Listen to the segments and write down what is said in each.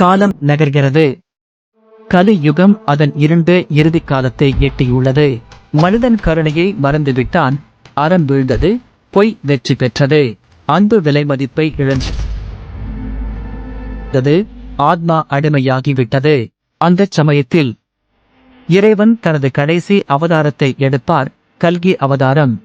காலம் நகர்கிறது. கலியுகம் அதன் இரண்டு இறுதி காலத்தை எட்டியுள்ளது. மனிதன் கருணையை மறந்துவிட்டான். அறம் வீழ்ந்தது பொய் வெற்றி பெற்றது. அன்பு விலை மதிப்பை இழந்தது ஆத்மா அடிமையாகிவிட்டது. அந்த சமயத்தில் இறைவன் தனது கடைசி அவதாரத்தை எடுப்பார். கல்கி அவதாரம்.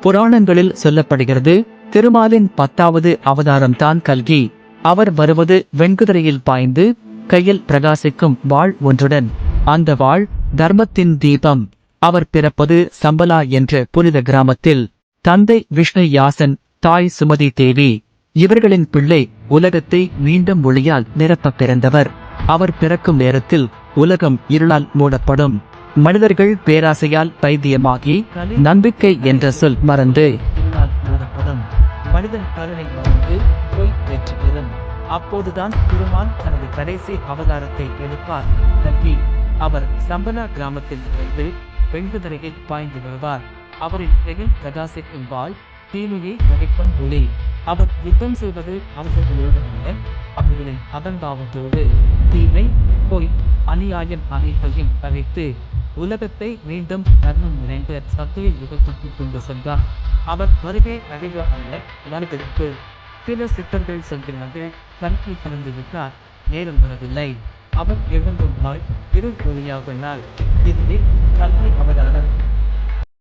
புராணங்களில் சொல்லப்படுகிறது திருமாலின் பத்தாவது அவதாரம் தான் கல்கி. அவர் வருவது வெண்குதிரையில் பாய்ந்து கையில் பிரகாசிக்கும் வாள் ஒன்றுடன். அந்த வாள் தர்மத்தின் தீபம். அவர் பிறப்பது சம்பலா என்ற புனித கிராமத்தில். தந்தை விஷ்ணு யாசன் தாய் சுமதி தேவி இவர்களின் பிள்ளை உலகத்தை மீண்டும் ஒளியால் நிரப்ப பிறந்தவர். அவர் பிறக்கும் நேரத்தில் உலகம் இருளால் மூடப்படும். மனிதர்கள் பேராசையால் பைத்தியமாகி நம்பிக்கை என்ற சொல் மறந்து. மனிதன் அப்போதுதான் திருமான் தனது கடைசி அவதாரத்தை எடுப்பார். கல்வி அவர் சம்பனா கிராமத்தில் இருந்து வெண்குதிரையில் பாய்ந்து வருவார். அவரின் கையில் பிரகாசிக்கும் வாள் தீமையை நகைக்கும் ஒளி. அவர் யுத்தம் செய்வது அவசரங்களுடன் அவர்களின் அகங்காவத்தோடு தீமை போய் அநியாயம் அனைத்தையும் அழைத்து உலகத்தை மீண்டும் தர்மம் நிறைந்த சக்தியை யுகத்துக்கு கொண்டு சென்றார். அவர் வருகை அறிவு அல்ல வரவிருப்பு சில சித்தர்கள் சொல்கிறார்கள் கல்வி பிறந்து விட்டார் நேரம் வரவில்லை அவர் எழுந்துள்ளால் இரு ஒளியாக இதில் கல்வி அவதாரம்.